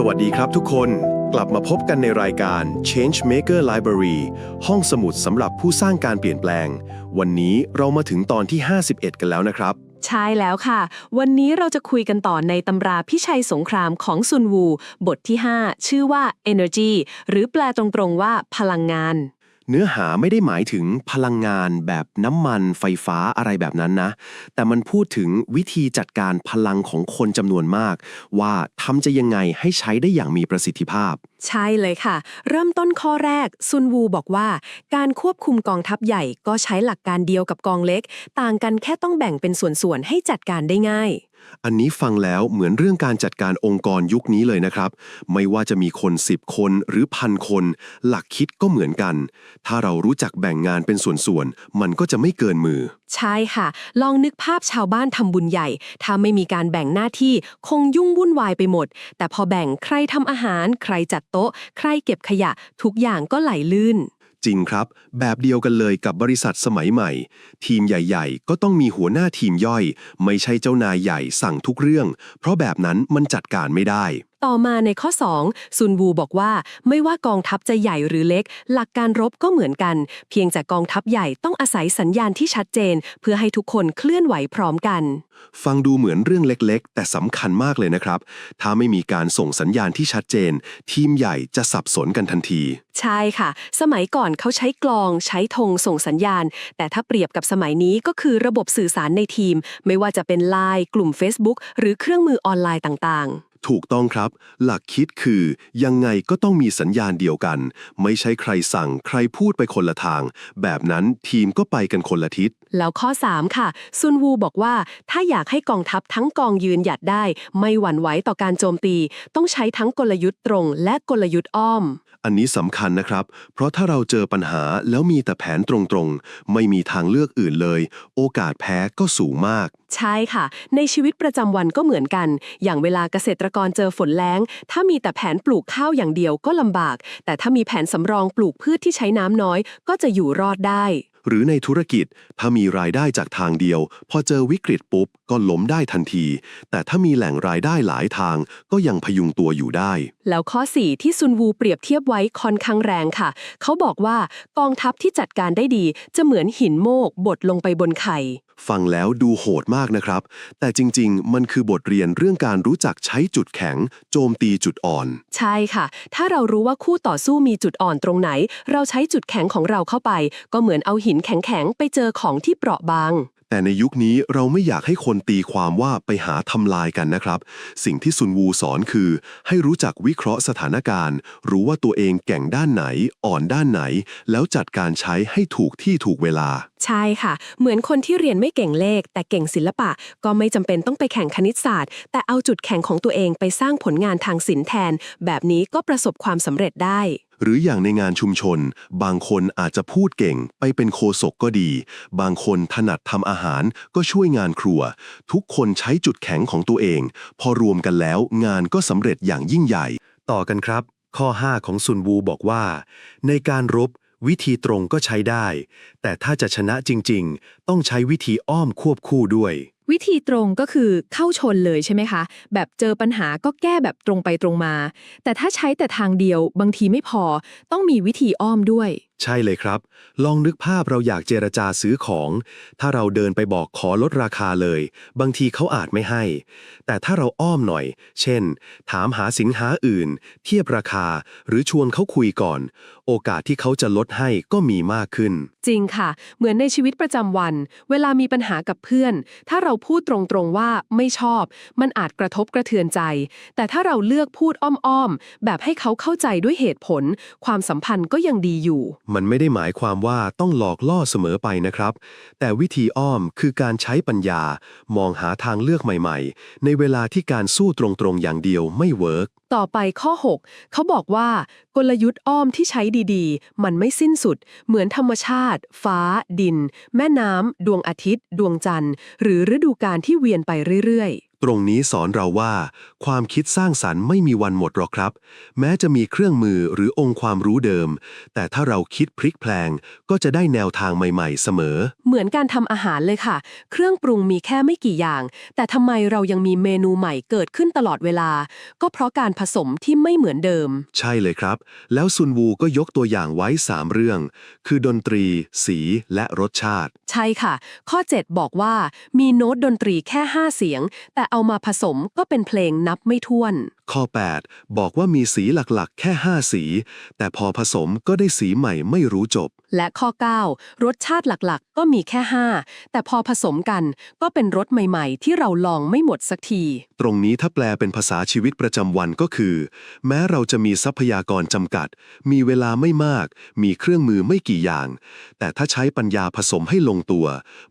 สวัสดีครับทุกคน กลับมาพบกันในรายการ Change Maker Library ห้องสมุดสำหรับผู้สร้างการเปลี่ยนแปลง วันนี้เรามาถึงตอนที่ 51 กันแล้วนะครับ ใช่แล้วค่ะ วันนี้เราจะคุยกันต่อในตำราพิชัยสงครามของซุนวู บทที่ 5 ชื่อว่า Energy หรือแปลตรงๆว่าพลังงาน เนื้อหาไม่ได้หมายถึงพลังงานแบบน้ำมันไฟฟ้าอะไรแบบนั้นนะ แต่มันพูดถึงวิธีจัดการพลังของคนจำนวนมาก ว่าทำจะยังไงให้ใช้ได้อย่างมีประสิทธิภาพ ใช่เลยค่ะ เริ่มต้นข้อแรก ซุนวูบอกว่า การควบคุมกองทัพใหญ่ก็ใช้หลักการเดียวกับกองเล็ก ต่างกันแค่ต้องแบ่งเป็นส่วนๆให้จัดการได้ง่าย อันนี้ฟังแล้วเหมือนเรื่องการจัดการองค์กรยุคนี้เลยนะครับ ไม่ว่าจะมีคน 10 คนหรือพันคน หลักคิดก็เหมือนกัน ถ้าเรารู้จักแบ่งงานเป็นส่วนๆ มันก็จะไม่เกินมือ ใช่ค่ะ ลองนึกภาพชาวบ้านทำบุญใหญ่ ถ้าไม่มีการแบ่งหน้าที่คงยุ่งวุ่นวายไปหมด แต่พอแบ่งใครทำอาหาร ใครจัดโต๊ะ ใครเก็บขยะ ทุกอย่างก็ไหลลื่น จริงครับ แบบเดียวกันเลยกับบริษัทสมัยใหม่ ทีมใหญ่ ๆ ก็ต้องมีหัวหน้าทีมย่อย ไม่ใช่เจ้านายใหญ่สั่งทุกเรื่อง เพราะแบบนั้นมันจัดการไม่ได้ ต่อมาในข้อ 2 ซุนวูบอกว่า ไม่ว่ากองทัพจะใหญ่หรือเล็ก หลักการรบก็เหมือนกัน เพียงแต่กองทัพใหญ่ต้องอาศัยสัญญาณที่ชัดเจน เพื่อให้ทุกคนเคลื่อนไหวพร้อมกัน ฟังดูเหมือนเรื่องเล็กๆ แต่สำคัญมากเลยนะครับ ถ้าไม่มีการส่งสัญญาณที่ชัดเจน ทีมใหญ่จะสับสนกันทันที ใช่ค่ะ สมัยก่อนเขาใช้กลองใช้ธงส่งสัญญาณ แต่ถ้าเปรียบกับสมัยนี้ก็คือระบบสื่อสารในทีม ไม่ว่าจะเป็นไลน์กลุ่ม Facebook หรือเครื่องมือออนไลน์ต่างๆ ถูกต้องครับ หลักคิดคือ ยังไงก็ต้องมีสัญญาณเดียวกัน ไม่ใช่ใครสั่งใครพูดไปคนละทาง แบบนั้นทีมก็ไปกันคนละทิศ แล้วข้อ 3 ค่ะ ซุนวูบอกว่า ถ้าอยากให้กองทัพทั้งกองยืนหยัดได้ ไม่หวั่นไหวต่อการโจมตี ต้องใช้ทั้งกลยุทธ์ตรง และกลยุทธ์อ้อม อันนี้สำคัญนะครับ เพราะถ้าเราเจอปัญหาแล้วมีแต่แผนตรงๆ ไม่มีทางเลือกอื่นเลย โอกาสแพ้ก็สูงมาก ใช่ค่ะ ในชีวิตประจำวันก็เหมือนกัน อย่างเวลาเกษตรกรเจอฝนแล้ง ถ้ามีแต่แผนปลูกข้าวอย่างเดียวก็ลำบาก แต่ถ้ามีแผนสำรองปลูกพืชที่ใช้น้ำน้อย ก็จะอยู่รอดได้ หรือในธุรกิจ ถ้ามีรายได้จากทางเดียว พอเจอวิกฤตปุ๊บ ก็ล้มได้ทันที แต่ถ้ามีแหล่งรายได้หลายทาง ก็ยังพยุงตัวอยู่ได้ แล้วข้อ 4 ที่ซุนวูเปรียบเทียบไว้ค่อนข้างแรงค่ะ เขาบอกว่ากองทัพที่จัดการได้ดีจะเหมือนหินโมกบดลงไปบนไข่ ฟังแล้วดูโหดมากนะครับ แต่จริงๆ มันคือบทเรียนเรื่องการรู้จักใช้จุดแข็ง โจมตีจุดอ่อน ใช่ค่ะ ถ้าเรารู้ว่าคู่ต่อสู้มีจุดอ่อนตรงไหน เราใช้จุดแข็งของเราเข้าไป ก็เหมือนเอาหินแข็งๆ ไปเจอของที่เปราะบาง แต่ในยุคนี้เราไม่อยากให้คนตีความว่าไปหาทำลายกันนะครับ สิ่งที่ซุนวูสอนคือ ให้รู้จักวิเคราะห์สถานการณ์ รู้ว่าตัวเองแก่งด้านไหน อ่อนด้านไหน แล้วจัดการใช้ให้ถูกที่ถูกเวลา ใช่ค่ะ เหมือนคนที่เรียนไม่เก่งเลข แต่เก่งศิลปะ ก็ไม่จำเป็นต้องไปแข่งคณิตศาสตร์ แต่เอาจุดแข็งของตัวเองไปสร้างผลงานทางศิลป์แทน แบบนี้ก็ประสบความสำเร็จได้ หรืออย่างในงานชุมชน บางคนอาจจะพูดเก่งไปเป็นโคศกก็ดี บางคนถนัดทำอาหารก็ช่วยงานครัว ทุกคนใช้จุดแข็งของตัวเอง พอรวมกันแล้วงานก็สำเร็จอย่างยิ่งใหญ่ ต่อกันครับ ข้อ 5 ของซุนวูบอกว่า ในการรบวิธีตรงก็ใช้ได้ แต่ถ้าจะชนะจริง ๆ ต้องใช้วิธีอ้อมควบคู่ด้วย วิธีตรงก็คือเข้าชนเลยใช่ไหมคะ แบบเจอปัญหาก็แก้แบบตรงไปตรงมา แต่ถ้าใช้แต่ทางเดียวบางทีไม่พอ ต้องมีวิธีอ้อมด้วย ใช่เลยครับ ลองนึกภาพเราอยากเจรจาซื้อของ ถ้าเราเดินไปบอกขอลดราคาเลย บางทีเขาอาจไม่ให้ แต่ถ้าเราอ้อมหน่อย เช่น ถามหาสินค้าอื่น เทียบราคา หรือชวนเขาคุยก่อน โอกาสที่เขาจะลดให้ก็มีมากขึ้น จริงค่ะ เหมือนในชีวิตประจำวัน เวลามีปัญหากับเพื่อน ถ้าเราพูดตรงๆว่าไม่ชอบ มันอาจกระทบกระเทือนใจ แต่ถ้าเราเลือกพูดอ้อมๆแบบให้เขาเข้าใจด้วยเหตุผล ความสัมพันธ์ก็ยังดีอยู่มันไม่ได้หมายความว่าต้องหลอกล่อเสมอไปนะครับ แต่วิธีอ้อมคือการใช้ปัญญา มองหาทางเลือกใหม่ๆ ในเวลาที่การสู้ตรงๆ อย่างเดียวไม่เวิร์กต่อไปข้อ 6 เขาบอกว่า กลยุทธ์อ้อมที่ใช้ดีๆ มันไม่สิ้นสุด เหมือนธรรมชาติ ฟ้า ดิน แม่น้ำดวงอาทิตย์ ดวงจันทร์ หรือฤดูกาลที่เวียนไปเรื่อย ตรงนี้สอนเราว่า ความคิดสร้างสรรค์ไม่มีวันหมดหรอกครับ แม้จะมีเครื่องมือหรือองค์ความรู้เดิม แต่ถ้าเราคิดพลิกแพลง ก็จะได้แนวทางใหม่ๆ เสมอ เหมือนการทำอาหารเลยค่ะ เครื่องปรุงมีแค่ไม่กี่อย่าง แต่ทำไมเรายังมีเมนูใหม่เกิดขึ้นตลอดเวลา ก็เพราะการผสมที่ไม่เหมือนเดิม ใช่เลยครับ แล้วซุนวูก็ยกตัวอย่างไว้ 3 เรื่อง คือดนตรี สีและรสชาติ ใช่ค่ะ ข้อ 7 บอกว่ามีโน้ตดนตรีแค่ 5 เสียง แต่เอามาผสมก็เป็นเพลงนับไม่ถ้วน ข้อ 8 บอกว่ามีสีหลักๆ แค่ 5 สี แต่พอผสมก็ได้สีใหม่ไม่รู้จบ และข้อ 9 รสชาติหลักๆ ก็มีแค่ 5 แต่พอผสมกันก็เป็นรสใหม่ๆ ที่เราลองไม่หมดสักที ตรงนี้ถ้าแปลเป็นภาษาชีวิตประจำวันก็คือ แม้เราจะมีทรัพยากรจำกัด มีเวลาไม่มาก มีเครื่องมือไม่กี่อย่าง แต่ถ้าใช้ปัญญาผสมให้ลงตัว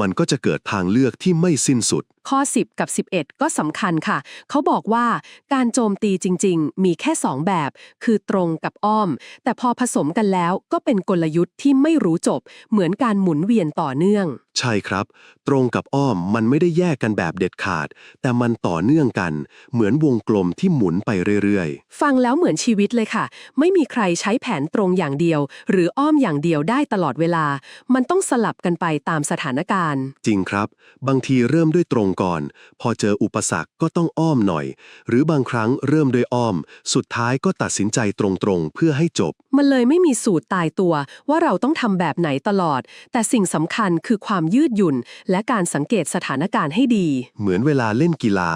มันก็จะเกิดทางเลือกที่ไม่สิ้นสุด ข้อ 10 กับ 11 ก็สำคัญค่ะ เขาบอกว่าการโจมตีจริง ๆ มีแค่ 2 แบบ คือตรงกับอ้อม แต่พอผสมกันแล้วก็เป็นกลยุทธ์ที่ไม่รู้จบ เหมือนการหมุนเวียนต่อเนื่อง ใช่ครับ ตรงกับอ้อมมันไม่ได้แยกกันแบบเด็ดขาด แต่มันต่อเนื่องกัน เหมือนวงกลมที่หมุนไปเรื่อยฟังแล้วเหมือนชีวิตเลยค่ะ ไม่มีใครใช้แผนตรงอย่างเดียว หรืออ้อมอย่างเดียวได้ตลอดเวลา มันต้องสลับกันไปตามสถานการณ์ๆจริงครับ บางทีเริ่มด้วยตรงก่อน พอเจออุปสรรคก็ต้องอ้อมหน่อย หรือบางครั้งเริ่มด้วยอ้อม สุดท้ายก็ตัดสินใจตรงๆ เพื่อให้จบ มันเลยไม่มีสูตรตายตัว ว่าเราต้องทำแบบไหนตลอด แต่สิ่งสำคัญคือความยืดหยุ่น และการสังเกตสถานการณ์ให้ดี เหมือนเวลาเล่นกีฬา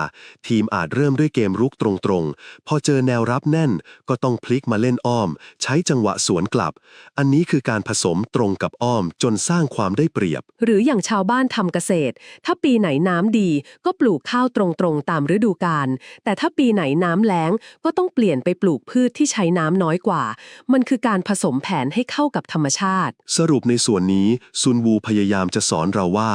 ทีมอาจเริ่มด้วยเกมรุกตรงๆ พอเจอแนวรับแน่น ก็ต้องพลิกมาเล่นอ้อม ใช้จังหวะสวนกลับ อันนี้คือการผสมตรงกับอ้อมจนสร้างความได้เปรียบ หรืออย่างชาวบ้านทำเกษตร ถ้าปีไหนน้ำดี ก็ปลูกข้าวตรงๆ ตามฤดูกาลแต่ถ้าปีไหนน้ำแล้งก็ต้องเปลี่ยนไปปลูกพืชที่ใช้น้ำน้อยกว่า มันคือการผสมแผนให้เข้ากับธรรมชาติ สรุปในส่วนนี้ซุนวูพยายามจะสอนเราว่า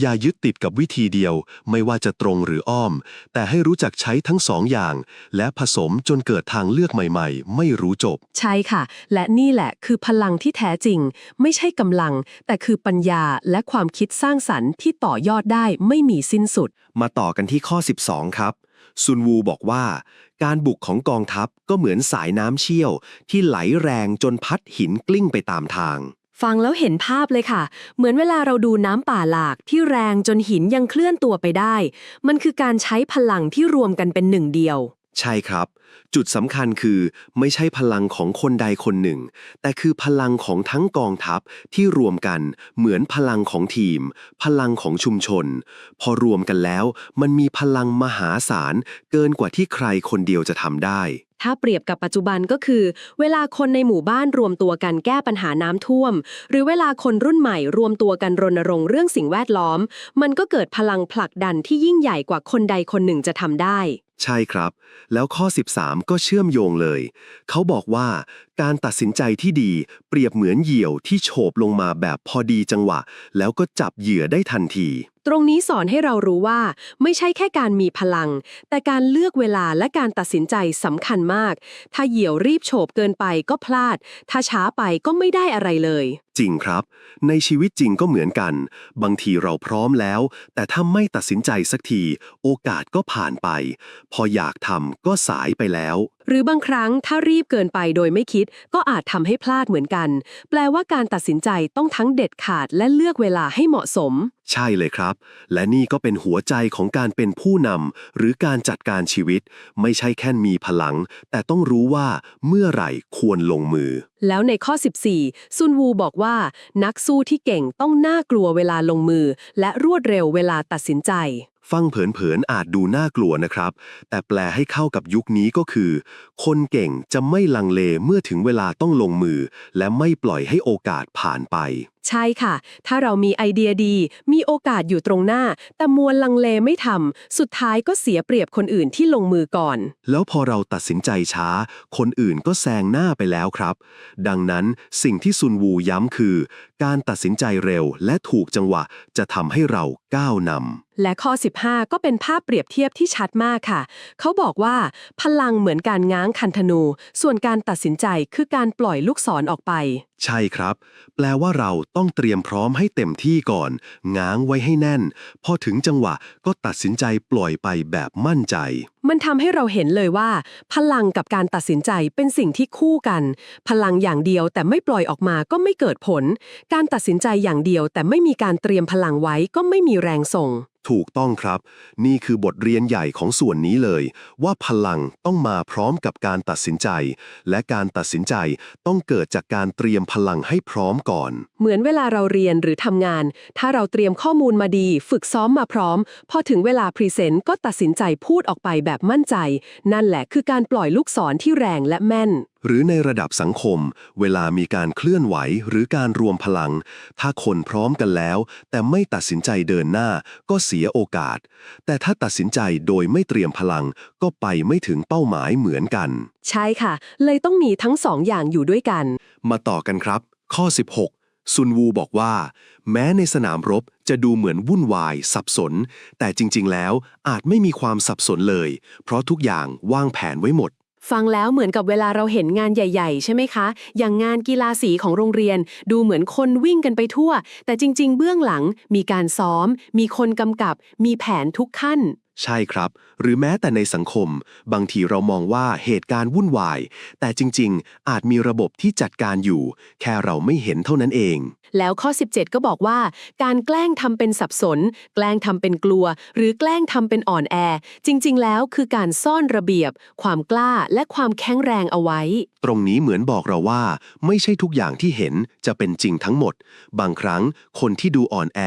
อย่ายึดติดกับวิธีเดียว ไม่ว่าจะตรงหรืออ้อม แต่ให้รู้จักใช้ทั้งสองอย่าง และผสมจนเกิดทางเลือกใหม่ๆ ไม่รู้จบ ใช่ค่ะ และนี่แหละคือพลังที่แท้จริง ไม่ใช่กำลัง แต่คือปัญญาและความคิดสร้างสรรค์ที่ต่อยอดได้ไม่มีสิ้นสุด มาต่อกันที่ข้อ 12 ครับซุนวูบอกว่า การบุกของกองทัพก็เหมือนสายน้ำเชี่ยว ที่ไหลแรงจนพัดหินกลิ้งไปตามทาง ฟังแล้วเห็นภาพเลยค่ะ เหมือนเวลาเราดูน้ำป่าหลากที่แรงจนหินยังเคลื่อนตัวไปได้ มันคือการใช้พลังที่รวมกันเป็นหนึ่งเดียว ใช่ครับ จุดสำคัญคือไม่ใช่พลังของคนใดคนหนึ่ง แต่คือพลังของทั้งกองทัพที่รวมกัน เหมือนพลังของทีม พลังของชุมชน พอรวมกันแล้ว มันมีพลังมหาศาลเกินกว่าที่ใครคนเดียวจะทำได้ ถ้าเปรียบกับปัจจุบันก็คือ เวลาคนในหมู่บ้านรวมตัวกันแก้ปัญหาน้ำท่วม หรือเวลาคนรุ่นใหม่รวมตัวกันรณรงค์เรื่องสิ่งแวดล้อม มันก็เกิดพลังผลักดันที่ยิ่งใหญ่กว่าคนใดคนหนึ่งจะทำได้ ใช่ครับ แล้วข้อ 13 ก็เชื่อมโยงเลย เขาบอกว่าการตัดสินใจที่ดีเปรียบเหมือนเหยี่ยวที่โฉบลงมาแบบพอดีจังหวะ แล้วก็จับเหยื่อได้ทันทีตรงนี้สอนให้เรารู้ว่า ไม่ใช่แค่การมีพลัง แต่การเลือกเวลาและการตัดสินใจสำคัญมาก ถ้าเหยี่ยวรีบโฉบเกินไปก็พลาด ถ้าช้าไปก็ไม่ได้อะไรเลย จริงครับ ในชีวิตจริงก็เหมือนกัน บางทีเราพร้อมแล้ว แต่ถ้าไม่ตัดสินใจสักที โอกาสก็ผ่านไป พออยากทำก็สายไปแล้วหรือบางครั้งถ้ารีบเกินไปโดยไม่คิด ก็อาจทำให้พลาดเหมือนกัน แปลว่าการตัดสินใจต้องทั้งเด็ดขาดและเลือกเวลาให้เหมาะสม ใช่เลยครับ และนี่ก็เป็นหัวใจของการเป็นผู้นำหรือการจัดการชีวิต ไม่ใช่แค่มีพลัง แต่ต้องรู้ว่าเมื่อไหร่ควรลงมือ แล้วในข้อ 14 ซุนวูบอกว่า นักสู้ที่เก่งต้องน่ากลัวเวลาลงมือ และรวดเร็วเวลาตัดสินใจ ฟังเผินๆอาจดูน่ากลัวนะครับ แต่แปลให้เข้ากับยุคนี้ก็คือ คนเก่งจะไม่ลังเลเมื่อถึงเวลาต้องลงมือ และไม่ปล่อยให้โอกาสผ่านไปใช่ค่ะ ถ้าเรามีไอเดียดี มีโอกาสอยู่ตรงหน้า แต่มวลลังเลไม่ทำ สุดท้ายก็เสียเปรียบคนอื่นที่ลงมือก่อน แล้วพอเราตัดสินใจช้า คนอื่นก็แซงหน้าไปแล้วครับ ดังนั้นสิ่งที่ซุนวูย้ำคือ การตัดสินใจเร็วและถูกจังหวะจะทำให้เราก้าวนำ และข้อ 15 ก็เป็นภาพเปรียบเทียบที่ชัดมากค่ะ เขาบอกว่า พลังเหมือนการง้างคันธนู ส่วนการตัดสินใจคือการปล่อยลูกศรออกไป ใช่ครับ แปลว่าเราต้องเตรียมพร้อมให้เต็มที่ก่อน ง้างไว้ให้แน่น พอถึงจังหวะก็ตัดสินใจปล่อยไปแบบมั่นใจ มันทำให้เราเห็นเลยว่า พลังกับการตัดสินใจเป็นสิ่งที่คู่กัน พลังอย่างเดียวแต่ไม่ปล่อยออกมาก็ไม่เกิดผล การตัดสินใจอย่างเดียวแต่ไม่มีการเตรียมพลังไว้ก็ไม่มีแรงส่ง ถูกต้องครับ นี่คือบทเรียนใหญ่ของส่วนนี้เลย ว่าพลังต้องมาพร้อมกับการตัดสินใจ และการตัดสินใจต้องเกิดจากการเตรียมพลังให้พร้อมก่อน เหมือนเวลาเราเรียนหรือทำงาน ถ้าเราเตรียมข้อมูลมาดี ฝึกซ้อมมาพร้อม พอถึงเวลาพรีเซนต์ก็ตัดสินใจพูดออกไปแบบมั่นใจ นั่นแหละคือการปล่อยลูกศรที่แรงและแม่น หรือในระดับสังคม เวลามีการเคลื่อนไหวหรือการรวมพลัง ถ้าคนพร้อมกันแล้ว แต่ไม่ตัดสินใจเดินหน้าก็เสียโอกาส แต่ถ้าตัดสินใจโดยไม่เตรียมพลัง ก็ไปไม่ถึงเป้าหมายเหมือนกัน ใช่ค่ะ เลยต้องมีทั้งสองอย่างอยู่ด้วยกัน มาต่อกันครับ ข้อ 16 ซุนวูบอกว่า แม้ในสนามรบจะดูเหมือนวุ่นวาย สับสน แต่จริง ๆ แล้วอาจไม่มีความสับสนเลย เพราะทุกอย่างวางแผนไว้หมด ฟังแล้วเหมือนกับเวลาเราเห็นงานใหญ่ ๆ ใช่ไหมคะ อย่างงานกีฬาสีของโรงเรียน ดูเหมือนคนวิ่งกันไปทั่ว แต่จริง ๆ เบื้องหลังมีการซ้อม มีคนกำกับ มีแผนทุกขั้นใช่ครับ หรือแม้แต่ในสังคม บางทีเรามองว่าเหตุการณ์วุ่นวาย แต่จริงๆ อาจมีระบบที่จัดการอยู่ แค่เราไม่เห็นเท่านั้นเอง แล้วข้อ 17 ก็บอกว่า การแกล้งทำเป็นสับสน แกล้งทำเป็นกลัว หรือแกล้งทำเป็นอ่อนแอ จริงๆ แล้วคือการซ่อนระเบียบ ความกล้าและความแข็งแรงเอาไว้ ตรงนี้เหมือนบอกเราว่า ไม่ใช่ทุกอย่างที่เห็นจะเป็นจริงทั้งหมด บางครั้งคนที่ดูอ่อนแอ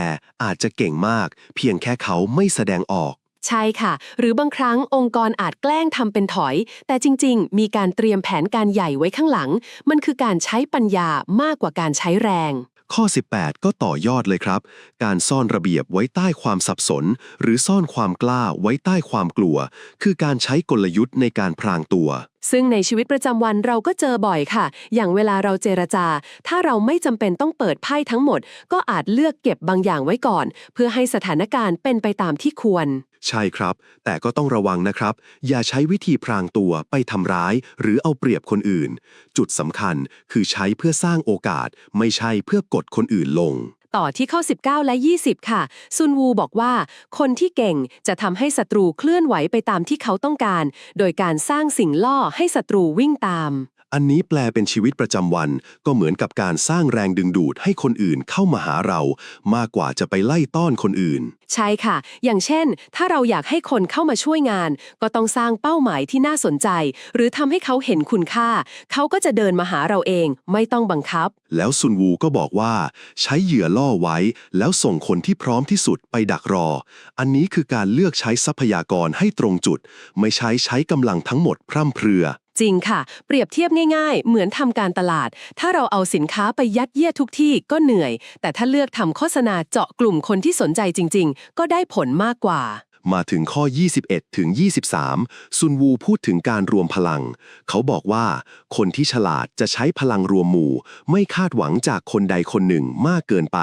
อาจจะเก่งมาก เพียงแค่เขาไม่แสดงออก ใช่ค่ะ หรือบางครั้งองค์กรอาจแกล้งทำเป็นถอย แต่จริง ๆ มีการเตรียมแผนการใหญ่ไว้ข้างหลัง มันคือการใช้ปัญญามากกว่าการใช้แรง ข้อ 18 ก็ต่อยอดเลยครับ การซ่อนระเบียบไว้ใต้ความสับสน หรือซ่อนความกล้าไว้ใต้ความกลัว คือการใช้กลยุทธ์ในการพรางตัว ซึ่งในชีวิตประจำวันเราก็เจอบ่อยค่ะ อย่างเวลาเราเจรจา ถ้าเราไม่จำเป็นต้องเปิดไพ่ทั้งหมด ก็อาจเลือกเก็บบางอย่างไว้ก่อน เพื่อให้สถานการณ์เป็นไปตามที่ควร ใช่ครับ แต่ก็ต้องระวังนะครับ อย่าใช้วิธีพรางตัวไปทำร้าย หรือเอาเปรียบคนอื่น จุดสำคัญคือใช้เพื่อสร้างโอกาส ไม่ใช่เพื่อกดคนอื่นลง ต่อที่ข้อ 19 และ 20 ค่ะ ซุนวูบอกว่า คนที่เก่งจะทำให้ศัตรูเคลื่อนไหวไปตามที่เขาต้องการ โดยการสร้างสิ่งล่อให้ศัตรูวิ่งตาม อันนี้แปลเป็นชีวิตประจำวันก็เหมือนกับการสร้างแรงดึงดูดให้คนอื่นเข้ามาหาเรา มากกว่าจะไปไล่ต้อนคนอื่น ใช่ค่ะ อย่างเช่น ถ้าเราอยากให้คนเข้ามาช่วยงาน ก็ต้องสร้างเป้าหมายที่น่าสนใจ หรือทำให้เขาเห็นคุณค่า เขาก็จะเดินมาหาเราเอง ไม่ต้องบังคับ แล้วซุนวูก็บอกว่า ใช้เหยื่อล่อไว้ แล้วส่งคนที่พร้อมที่สุดไปดักรอ อันนี้คือการเลือกใช้ทรัพยากรให้ตรงจุด ไม่ใช้ใช้กำลังทั้งหมดพร่ำเพรือ จริงค่ะ เปรียบเทียบง่ายๆ เหมือนทำการตลาด ถ้าเราเอาสินค้าไปยัดเยียดทุกที่ก็เหนื่อย แต่ถ้าเลือกทำโฆษณาเจาะกลุ่มคนที่สนใจจริง ๆ ก็ได้ผลมากกว่า มาถึงข้อ 21 ถึง 23 ซุนวูพูดถึงการรวมพลัง เขาบอกว่า คนที่ฉลาดจะใช้พลังรวมหมู่ ไม่คาดหวังจากคนใดคนหนึ่งมากเกินไป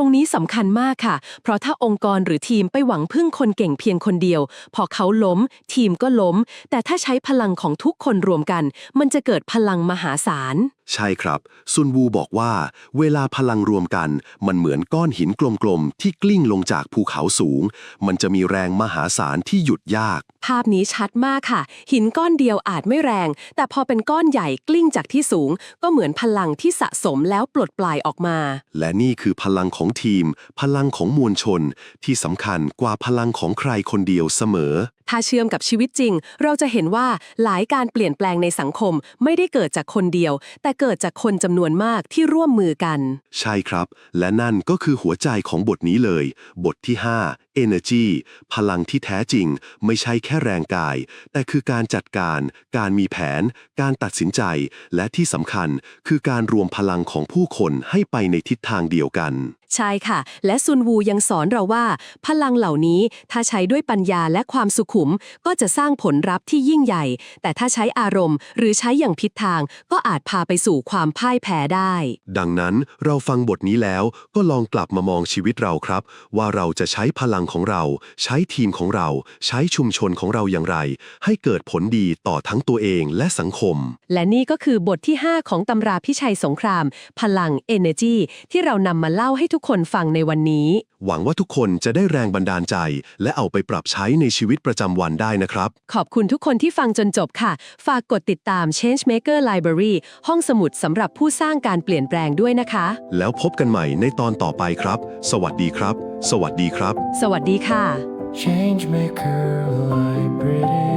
รงนี้สำคัญมากค่ะ เพราะถ้าองค์กรหรือทีมไปหวังพึ่งคนเก่งเพียงคนเดียว พอเขาล้ม ทีมก็ล้ม แต่ถ้าใช้พลังของทุกคนรวมกัน มันจะเกิดพลังมหาศาล ใช่ครับ ซุนวูบอกว่า เวลาพลังรวมกัน มันเหมือนก้อนหินกลมๆ ที่กลิ้งลงจากภูเขาสูง มันจะมีแรงมหาศาลที่หยุดยาก ภาพนี้ชัดมากค่ะ หินก้อนเดียวอาจไม่แรง แต่พอเป็นก้อนใหญ่กลิ้งจากที่สูง ก็เหมือนพลังที่สะสมแล้วปลดปลายออกมา และนี่คือพลังของทีม พลังของมวลชนที่สำคัญกว่าพลังของใครคนเดียวเสมอ ถ้าเชื่อมกับชีวิตจริง เราจะเห็นว่าหลายการเปลี่ยนแปลงในสังคมไม่ได้เกิดจากคนเดียว แต่เกิดจากคนจำนวนมากที่ร่วมมือกัน ใช่ครับ และนั่นก็คือหัวใจของบทนี้เลย บทที่ 5 Energy พลังที่แท้จริง ไม่ใช่แค่แรงกาย แต่คือการจัดการ การมีแผน การตัดสินใจ และที่สำคัญคือการรวมพลังของผู้คนให้ไปในทิศทางเดียวกันใช่ค่ะ และซุนวูยังสอนเราว่า พลังเหล่านี้ถ้าใช้ด้วยปัญญาและความสุขุมขุม ก็จะสร้างผลลัพธ์ที่ยิ่งใหญ่ แต่ถ้าใช้อารมณ์ หรือใช้อย่างผิดทาง ก็อาจพาไปสู่ความพ่ายแพ้ได้ ดังนั้นเราฟังบทนี้แล้วก็ลองกลับมามองชีวิตเราครับ ว่าเราจะใช้พลังของเรา ใช้ทีมของเรา ใช้ชุมชนของเราอย่างไร ให้เกิดผลดีต่อทั้งตัวเองและสังคม และนี่ก็คือบทที่ 5 ของตำราพิชัยสงคราม พลัง Energy ที่เรานำมาเล่าให้ทุกคนฟังในวันนี้ หวังว่าทุกคนจะได้แรงบันดาลใจ และเอาไปปรับใช้ในชีวิตประจำวันได้นะครับ ขอบคุณทุกคนที่ฟังจนจบค่ะ ฝากกดติดตาม Changemaker Library ห้องสมุดสำหรับผู้สร้างการเปลี่ยนแปลงด้วยนะคะ แล้วพบกันใหม่ในตอนต่อไปครับ สวัสดีครับ สวัสดีครับ สวัสดีค่ะ Changemaker Library.